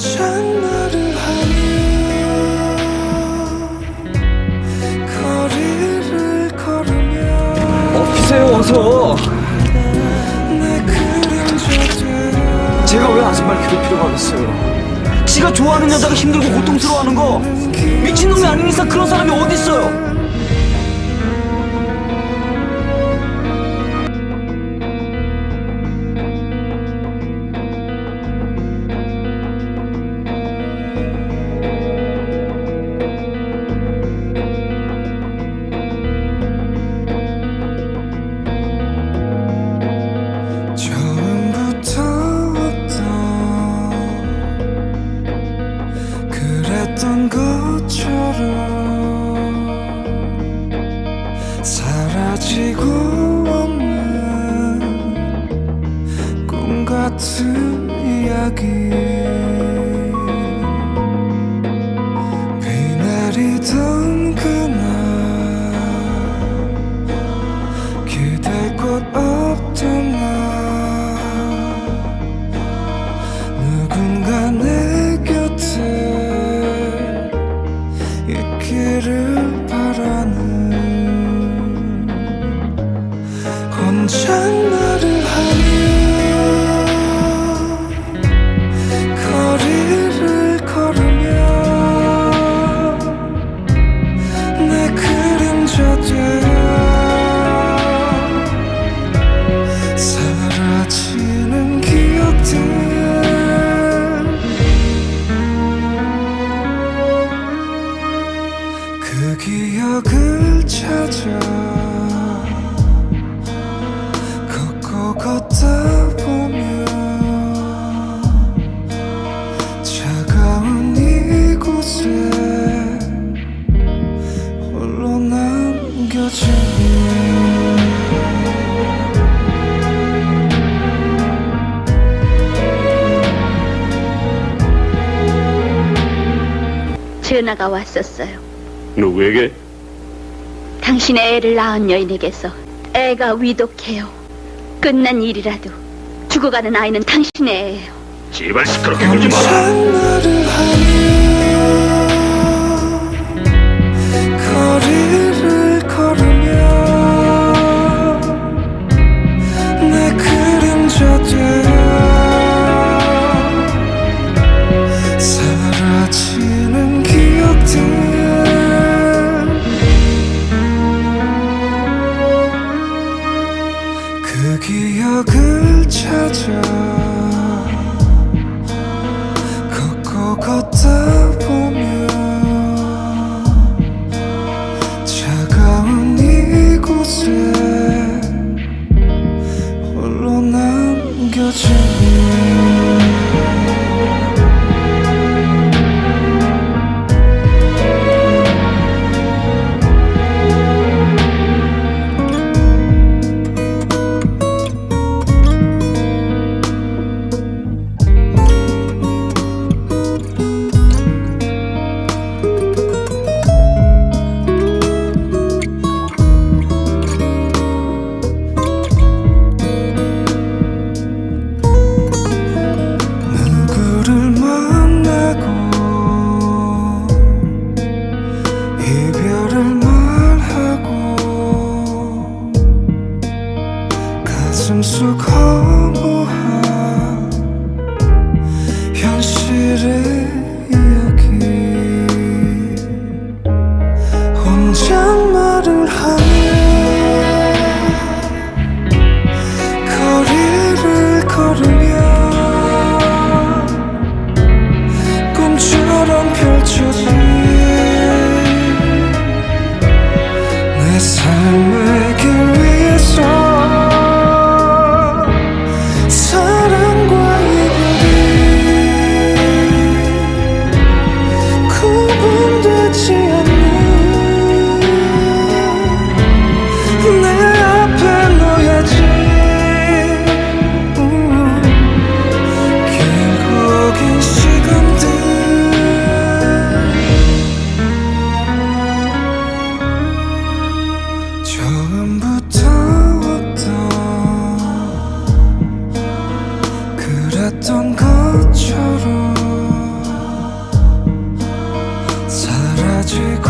혼잣말을 하며 거리를 걸으며 엎히세요 어서. 제가 왜 아줌마를 괴롭히려고 하겠어요? 지가 좋아하는 여자가 힘들고 고통스러워하는 거 미친놈이 아닌 이상 그런 사람이 어딨어요 같은 이야기. 비 내리던 그날 기댈 곳 없던 날. 누군가 전화가 왔었어요. 누구에게? 당신의 애를 낳은 여인에게서 애가 위독해요. 끝난 일이라도 죽어가는 아이는 당신의 애예요. 제발 시끄럽게 굴지 마라. 이 내 삶의 길 위에서 그랬던 것처럼 사라지고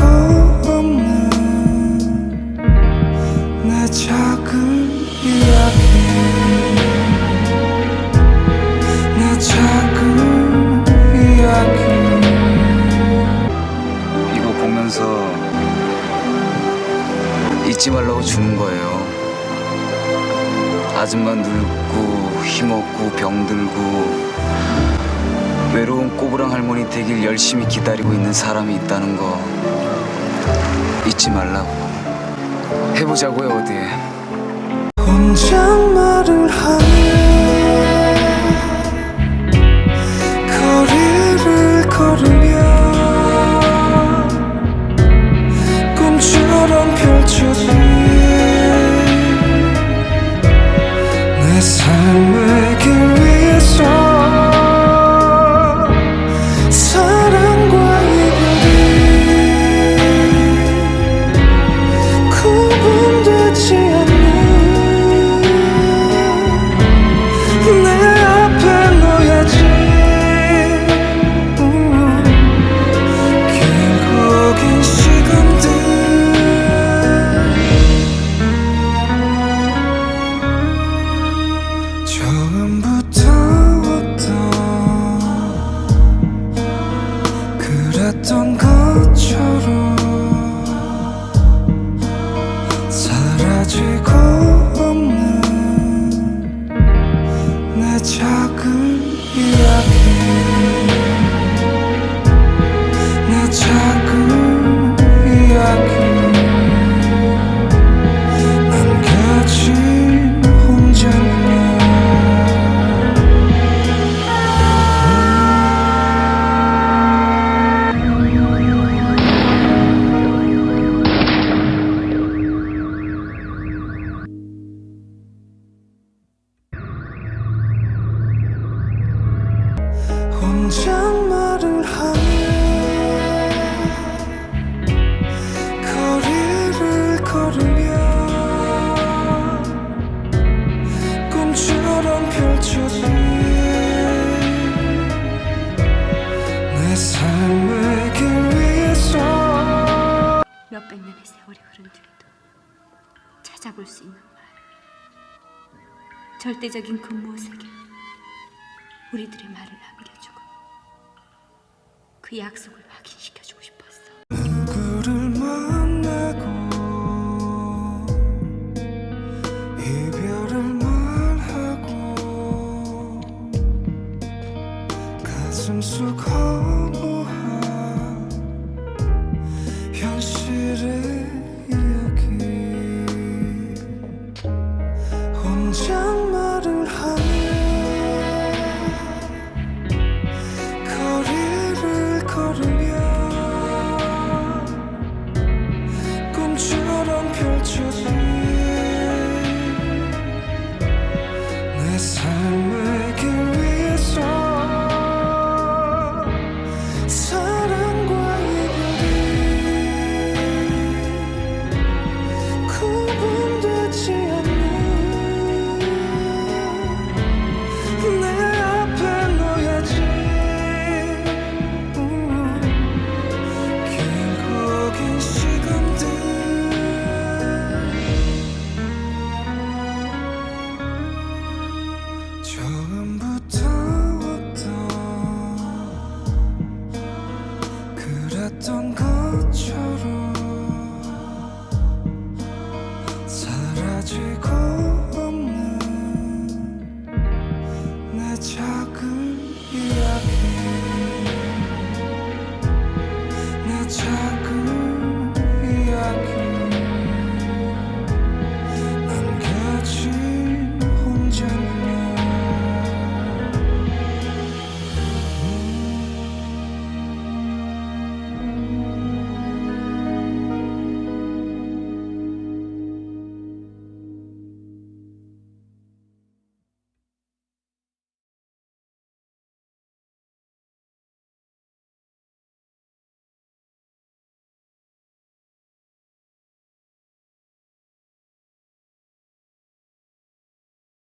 이거 보면서 잊지 말라고 주는 거예요. 아줌마 늙고 힘없고 병들고 외로운 꼬부랑 할머니 되길 열심히 기다리고 있는 사람이 있다는 거 잊지 말라고. 해보자고요 어디 혼잣말을 하며 내 그랬던 것 몇백 년의 세월이 흐른 뒤에도 찾아볼 수 있는 말. 절대적인 그 무엇에게 우리들의 말을 남겨주고 그 약속을 확인시켜주고 싶었어. 그를 만나고 이별을 말하고 가슴 속 허무한 현실을 chocolate.